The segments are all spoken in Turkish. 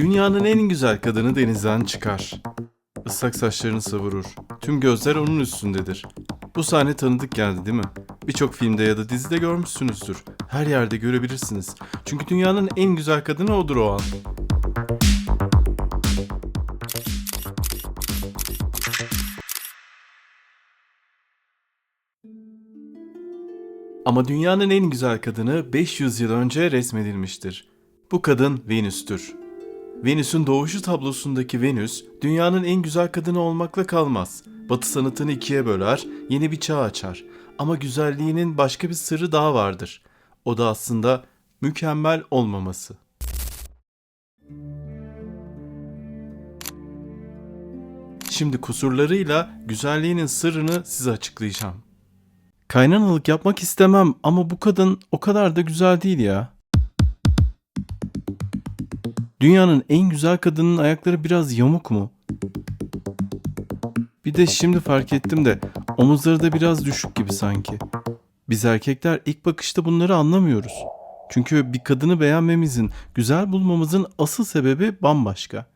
Dünyanın en güzel kadını denizden çıkar. Islak saçlarını savurur. Tüm gözler onun üstündedir. Bu sahne tanıdık geldi değil mi? Birçok filmde ya da dizide görmüşsünüzdür. Her yerde görebilirsiniz. Çünkü dünyanın en güzel kadını odur o an. Ama dünyanın en güzel kadını 500 yıl önce resmedilmiştir. Bu kadın Venüs'tür. Venüs'ün doğuşu tablosundaki Venüs, dünyanın en güzel kadını olmakla kalmaz. Batı sanatını ikiye böler, yeni bir çağ açar. Ama güzelliğinin başka bir sırrı daha vardır. O da aslında mükemmel olmaması. Şimdi kusurlarıyla güzelliğinin sırrını size açıklayacağım. Kaynanalık yapmak istemem ama bu kadın o kadar da güzel değil ya. Dünyanın en güzel kadının ayakları biraz yamuk mu? Bir de şimdi fark ettim de omuzları da biraz düşük gibi sanki. Biz erkekler ilk bakışta bunları anlamıyoruz. Çünkü bir kadını beğenmemizin, güzel bulmamızın asıl sebebi bambaşka.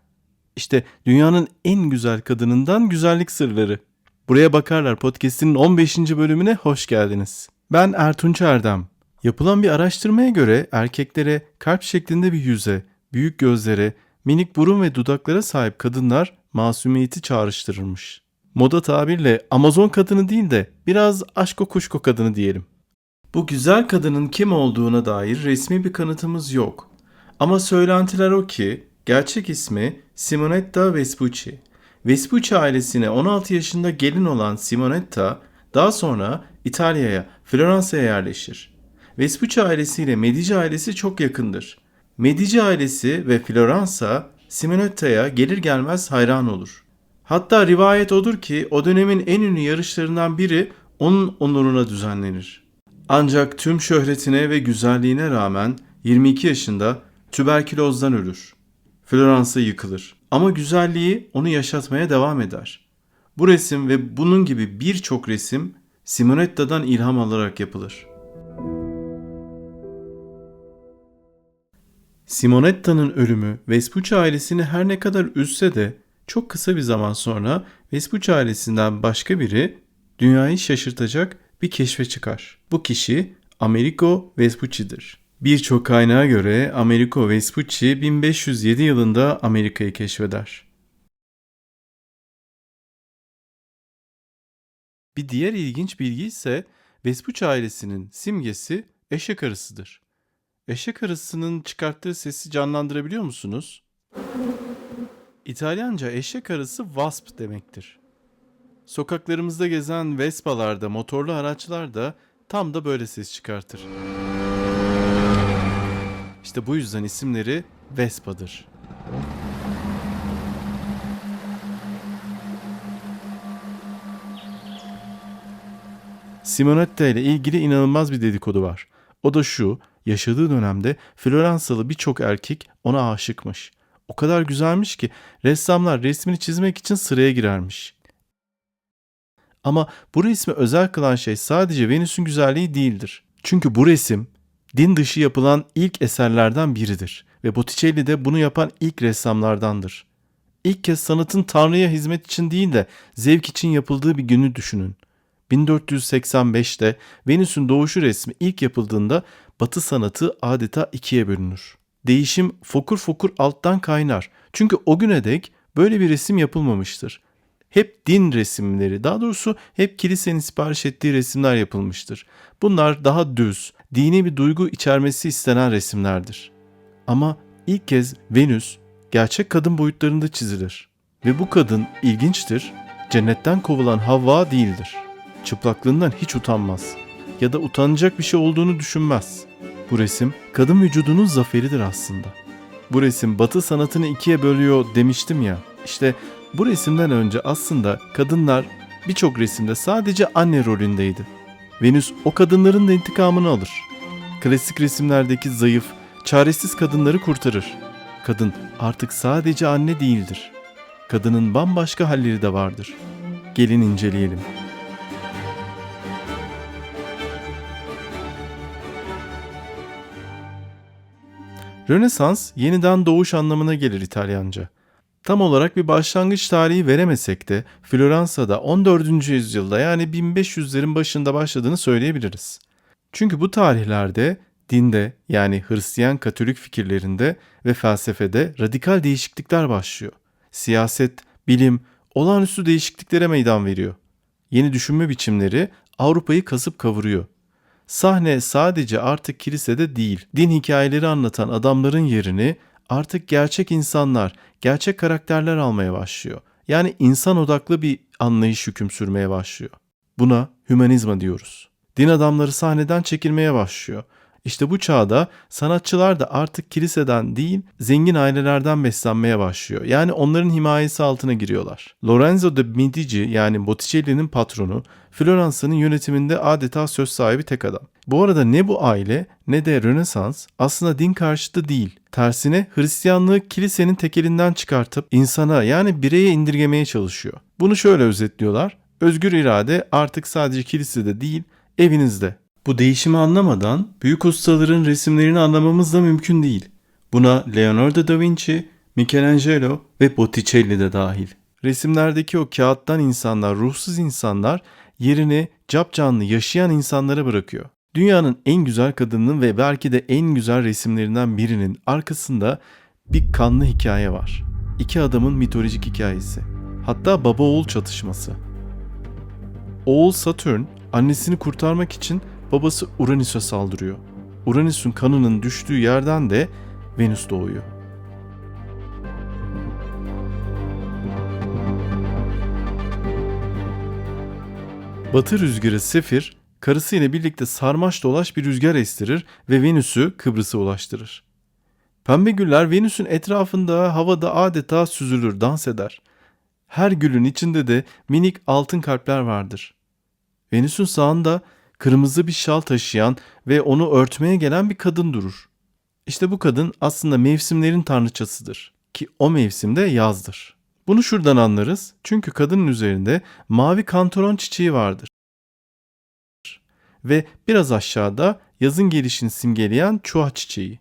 İşte dünyanın en güzel kadınından güzellik sırları. Buraya bakarlar podcast'inin 15. bölümüne hoş geldiniz. Ben Ertunç Erdem. Yapılan bir araştırmaya göre erkeklere kalp şeklinde bir yüze, büyük gözlere, minik burun ve dudaklara sahip kadınlar masumiyeti çağrıştırırmış. Moda tabirle Amazon kadını değil de biraz aşko kuşko kadını diyelim. Bu güzel kadının kim olduğuna dair resmi bir kanıtımız yok. Ama söylentiler o ki gerçek ismi Simonetta Vespucci. Vespucci ailesine 16 yaşında gelin olan Simonetta daha sonra İtalya'ya, Floransa'ya yerleşir. Vespucci ailesiyle Medici ailesi çok yakındır. Medici ailesi ve Floransa Simonetta'ya gelir gelmez hayran olur. Hatta rivayet odur ki o dönemin en ünlü yarışlarından biri onun onuruna düzenlenir. Ancak tüm şöhretine ve güzelliğine rağmen 22 yaşında tüberkülozdan ölür. Floransa yıkılır. Ama güzelliği onu yaşatmaya devam eder. Bu resim ve bunun gibi birçok resim Simonetta'dan ilham alarak yapılır. Simonetta'nın ölümü Vespucci ailesini her ne kadar üzse de çok kısa bir zaman sonra Vespucci ailesinden başka biri dünyayı şaşırtacak bir keşfe çıkar. Bu kişi Amerigo Vespucci'dir. Birçok kaynağa göre Amerigo Vespucci 1507 yılında Amerika'yı keşfeder. Bir diğer ilginç bilgi ise Vespucci ailesinin simgesi eşek arısıdır. Eşek arısının çıkarttığı sesi canlandırabiliyor musunuz? İtalyanca eşek arısı wasp demektir. Sokaklarımızda gezen Vespalarda, motorlu araçlar da tam da böyle ses çıkartır. İşte bu yüzden isimleri Vespa'dır. Simonetta ile ilgili inanılmaz bir dedikodu var. O da şu, yaşadığı dönemde Floransalı birçok erkek ona aşıkmış. O kadar güzelmiş ki ressamlar resmini çizmek için sıraya girermiş. Ama bu resmi özel kılan şey sadece Venüs'ün güzelliği değildir. Çünkü bu resim din dışı yapılan ilk eserlerden biridir ve Botticelli de bunu yapan ilk ressamlardandır. İlk kez sanatın Tanrı'ya hizmet için değil de zevk için yapıldığı bir günü düşünün. 1485'te Venüs'ün doğuşu resmi ilk yapıldığında Batı sanatı adeta ikiye bölünür. Değişim fokur fokur alttan kaynar. Çünkü o güne dek böyle bir resim yapılmamıştır. Hep din resimleri, daha doğrusu hep kilisenin sipariş ettiği resimler yapılmıştır. Bunlar daha düz, dini bir duygu içermesi istenen resimlerdir. Ama ilk kez Venüs gerçek kadın boyutlarında çizilir. Ve bu kadın ilginçtir, cennetten kovulan Havva değildir. Çıplaklığından hiç utanmaz ya da utanacak bir şey olduğunu düşünmez. Bu resim kadın vücudunun zaferidir aslında. Bu resim batı sanatını ikiye bölüyor demiştim ya. İşte bu resimden önce aslında kadınlar birçok resimde sadece anne rolündeydi. Venüs o kadınların da intikamını alır. Klasik resimlerdeki zayıf, çaresiz kadınları kurtarır. Kadın artık sadece anne değildir. Kadının bambaşka halleri de vardır. Gelin inceleyelim. Rönesans yeniden doğuş anlamına gelir İtalyanca. Tam olarak bir başlangıç tarihi veremesek de Floransa'da 14. yüzyılda yani 1500'lerin başında başladığını söyleyebiliriz. Çünkü bu tarihlerde dinde yani Hristiyan Katolik fikirlerinde ve felsefede radikal değişiklikler başlıyor. Siyaset, bilim olağanüstü değişikliklere meydan veriyor. Yeni düşünme biçimleri Avrupa'yı kasıp kavuruyor. Sahne sadece artık kilisede değil, din hikayeleri anlatan adamların yerini artık gerçek insanlar, gerçek karakterler almaya başlıyor. Yani insan odaklı bir anlayış hüküm sürmeye başlıyor. Buna hümanizma diyoruz. Din adamları sahneden çekilmeye başlıyor. İşte bu çağda sanatçılar da artık kiliseden değil zengin ailelerden beslenmeye başlıyor. Yani onların himayesi altına giriyorlar. Lorenzo de Medici yani Botticelli'nin patronu Floransa'nın yönetiminde adeta söz sahibi tek adam. Bu arada ne bu aile ne de Rönesans aslında din karşıtı değil. Tersine Hristiyanlığı kilisenin tekelinden çıkartıp insana yani bireye indirgemeye çalışıyor. Bunu şöyle özetliyorlar. Özgür irade artık sadece kilisede değil evinizde. Bu değişimi anlamadan büyük ustaların resimlerini anlamamız da mümkün değil. Buna Leonardo da Vinci, Michelangelo ve Botticelli de dahil. Resimlerdeki o kağıttan insanlar, ruhsuz insanlar yerini capcanlı yaşayan insanlara bırakıyor. Dünyanın en güzel kadının ve belki de en güzel resimlerinden birinin arkasında bir kanlı hikaye var. İki adamın mitolojik hikayesi. Hatta baba oğul çatışması. Oğul Satürn annesini kurtarmak için babası Uranüs'e saldırıyor. Uranüs'ün kanının düştüğü yerden de Venüs doğuyor. Batı rüzgarı Sefir, karısıyla birlikte sarmaş dolaş bir rüzgar estirir ve Venüs'ü Kıbrıs'a ulaştırır. Pembe güller Venüs'ün etrafında havada adeta süzülür, dans eder. Her gülün içinde de minik altın kalpler vardır. Venüs'ün sağında kırmızı bir şal taşıyan ve onu örtmeye gelen bir kadın durur. İşte bu kadın aslında mevsimlerin tanrıçasıdır ki o mevsimde yazdır. Bunu şuradan anlarız çünkü kadının üzerinde mavi kantaron çiçeği vardır. Ve biraz aşağıda yazın gelişini simgeleyen çuha çiçeği.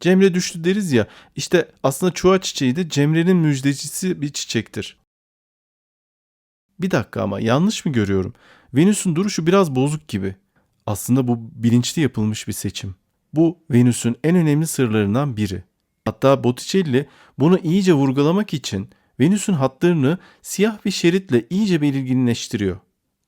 Cemre düştü deriz ya işte aslında çuha çiçeği de Cemre'nin müjdecisi bir çiçektir. Bir dakika ama yanlış mı görüyorum? Venüs'ün duruşu biraz bozuk gibi. Aslında bu bilinçli yapılmış bir seçim. Bu Venüs'ün en önemli sırlarından biri. Hatta Botticelli bunu iyice vurgulamak için Venüs'ün hatlarını siyah bir şeritle iyice belirginleştiriyor.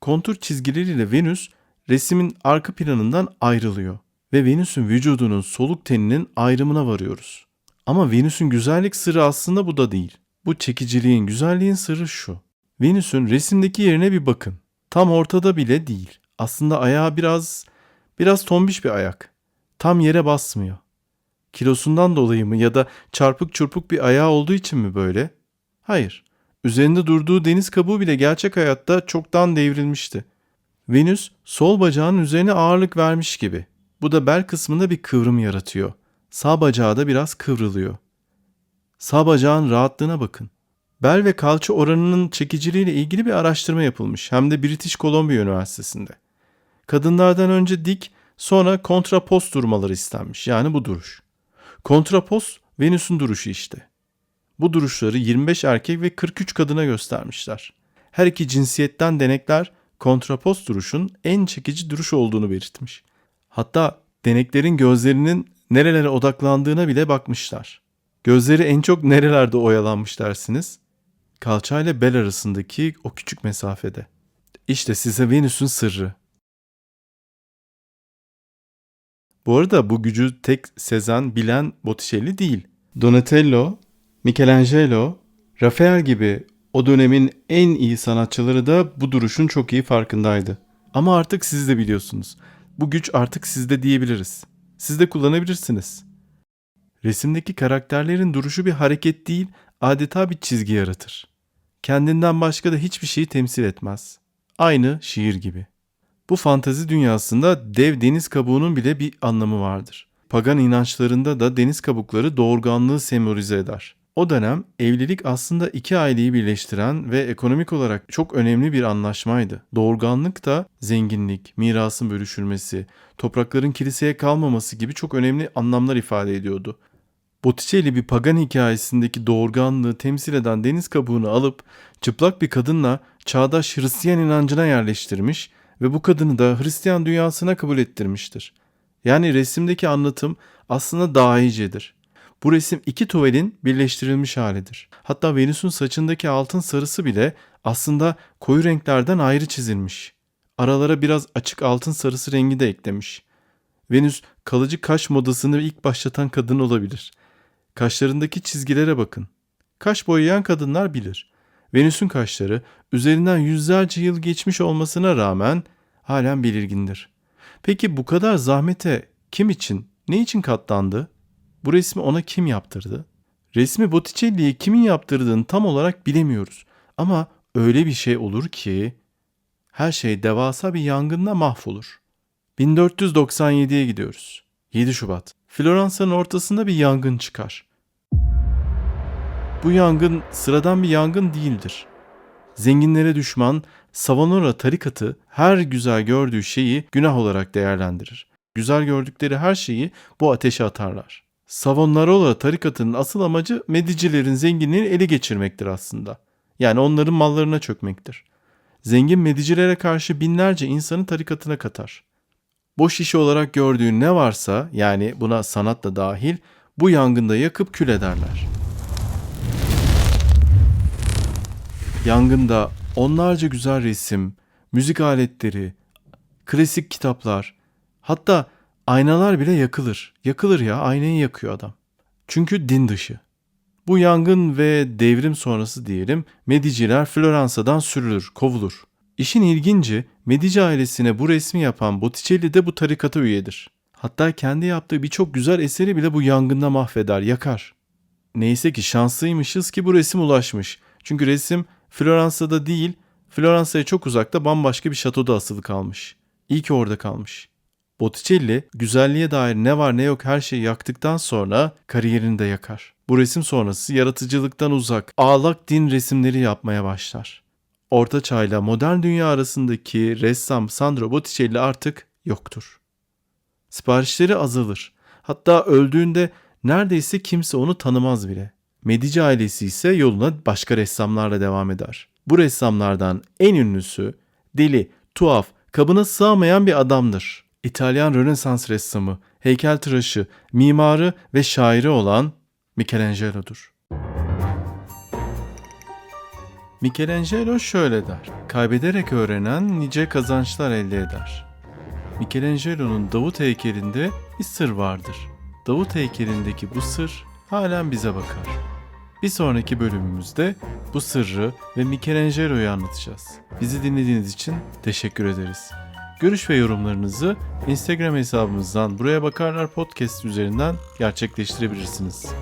Kontur çizgileriyle Venüs resmin arka planından ayrılıyor ve Venüs'ün vücudunun soluk teninin ayrımına varıyoruz. Ama Venüs'ün güzellik sırrı aslında bu da değil. Bu çekiciliğin, güzelliğin sırrı şu. Venüs'ün resimdeki yerine bir bakın. Tam ortada bile değil. Aslında ayağı biraz biraz tombiş bir ayak. Tam yere basmıyor. Kilosundan dolayı mı ya da çarpık çırpık bir ayağı olduğu için mi böyle? Hayır. Üzerinde durduğu deniz kabuğu bile gerçek hayatta çoktan devrilmişti. Venüs sol bacağının üzerine ağırlık vermiş gibi. Bu da bel kısmında bir kıvrım yaratıyor. Sağ bacağı da biraz kıvrılıyor. Sağ bacağın rahatlığına bakın. Bel ve kalça oranının çekiciliğiyle ilgili bir araştırma yapılmış hem de British Columbia Üniversitesi'nde. Kadınlardan önce dik sonra kontrapost durmaları istenmiş yani bu duruş. Kontrapost Venüs'ün duruşu işte. Bu duruşları 25 erkek ve 43 kadına göstermişler. Her iki cinsiyetten denekler kontrapost duruşun en çekici duruş olduğunu belirtmiş. Hatta deneklerin gözlerinin nerelere odaklandığına bile bakmışlar. Gözleri en çok nerelerde oyalanmış dersiniz? Kalça ile bel arasındaki o küçük mesafede. İşte size Venüs'ün sırrı. Bu arada bu gücü tek sezen, bilen Botticelli değil. Donatello, Michelangelo, Rafael gibi o dönemin en iyi sanatçıları da bu duruşun çok iyi farkındaydı. Ama artık siz de biliyorsunuz. Bu güç artık sizde diyebiliriz. Siz de kullanabilirsiniz. Resimdeki karakterlerin duruşu bir hareket değil, adeta bir çizgi yaratır. Kendinden başka da hiçbir şeyi temsil etmez. Aynı şiir gibi. Bu fantazi dünyasında dev deniz kabuğunun bile bir anlamı vardır. Pagan inançlarında da deniz kabukları doğurganlığı sembolize eder. O dönem evlilik aslında iki aileyi birleştiren ve ekonomik olarak çok önemli bir anlaşmaydı. Doğurganlık da zenginlik, mirasın bölüşülmesi, toprakların kiliseye kalmaması gibi çok önemli anlamlar ifade ediyordu. Botticelli bir pagan hikayesindeki doğurganlığı temsil eden deniz kabuğunu alıp çıplak bir kadınla çağdaş Hristiyan inancına yerleştirmiş ve bu kadını da Hristiyan dünyasına kabul ettirmiştir. Yani resimdeki anlatım aslında dahicedir. Bu resim iki tuvalin birleştirilmiş halidir. Hatta Venüs'ün saçındaki altın sarısı bile aslında koyu renklerden ayrı çizilmiş. Aralara biraz açık altın sarısı rengi de eklemiş. Venüs kalıcı kaş modasını ilk başlatan kadın olabilir. Kaşlarındaki çizgilere bakın. Kaş boyayan kadınlar bilir. Venüs'ün kaşları üzerinden yüzlerce yıl geçmiş olmasına rağmen halen belirgindir. Peki bu kadar zahmete kim için, ne için katlandı? Bu resmi ona kim yaptırdı? Resmi Botticelli'ye kimin yaptırdığını tam olarak bilemiyoruz. Ama öyle bir şey olur ki her şey devasa bir yangınla mahvolur. 1497'ye gidiyoruz. 7 Şubat. Floransa'nın ortasında bir yangın çıkar. Bu yangın sıradan bir yangın değildir. Zenginlere düşman Savonara tarikatı her güzel gördüğü şeyi günah olarak değerlendirir. Güzel gördükleri her şeyi bu ateşe atarlar. Savonarola tarikatının asıl amacı Medicilerin zenginliğini ele geçirmektir aslında. Yani onların mallarına çökmektir. Zengin Medicilere karşı binlerce insanı tarikatına katar. Boş işi olarak gördüğü ne varsa yani buna sanat da dahil bu yangında yakıp kül ederler. Yangında onlarca güzel resim, müzik aletleri, klasik kitaplar, hatta aynalar bile yakılır. Yakılır ya, aynayı yakıyor adam. Çünkü din dışı. Bu yangın ve devrim sonrası diyelim Mediciler Floransa'dan sürülür, kovulur. İşin ilginci Medici ailesine bu resmi yapan Botticelli de bu tarikata üyedir. Hatta kendi yaptığı birçok güzel eseri bile bu yangında mahveder, yakar. Neyse ki şanslıymışız ki bu resim ulaşmış. Çünkü resim Floransa'da değil, Floransa'ya çok uzakta bambaşka bir şatoda asılı kalmış. İyi ki orada kalmış. Botticelli güzelliğe dair ne var ne yok her şeyi yaktıktan sonra kariyerini de yakar. Bu resim sonrası yaratıcılıktan uzak, ağlak din resimleri yapmaya başlar. Orta Çağ'la modern dünya arasındaki ressam Sandro Botticelli artık yoktur. Siparişleri azalır. Hatta öldüğünde neredeyse kimse onu tanımaz bile. Medici ailesi ise yoluna başka ressamlarla devam eder. Bu ressamlardan en ünlüsü deli, tuhaf, kabına sığamayan bir adamdır. İtalyan Rönesans ressamı, heykeltıraşı, mimarı ve şairi olan Michelangelo'dur. Michelangelo şöyle der. Kaybederek öğrenen nice kazançlar elde eder. Michelangelo'nun Davut heykelinde bir sır vardır. Davut heykelindeki bu sır halen bize bakar. Bir sonraki bölümümüzde bu sırrı ve Michelangelo'yu anlatacağız. Bizi dinlediğiniz için teşekkür ederiz. Görüş ve yorumlarınızı Instagram hesabımızdan Buraya Bakarlar Podcast üzerinden gerçekleştirebilirsiniz.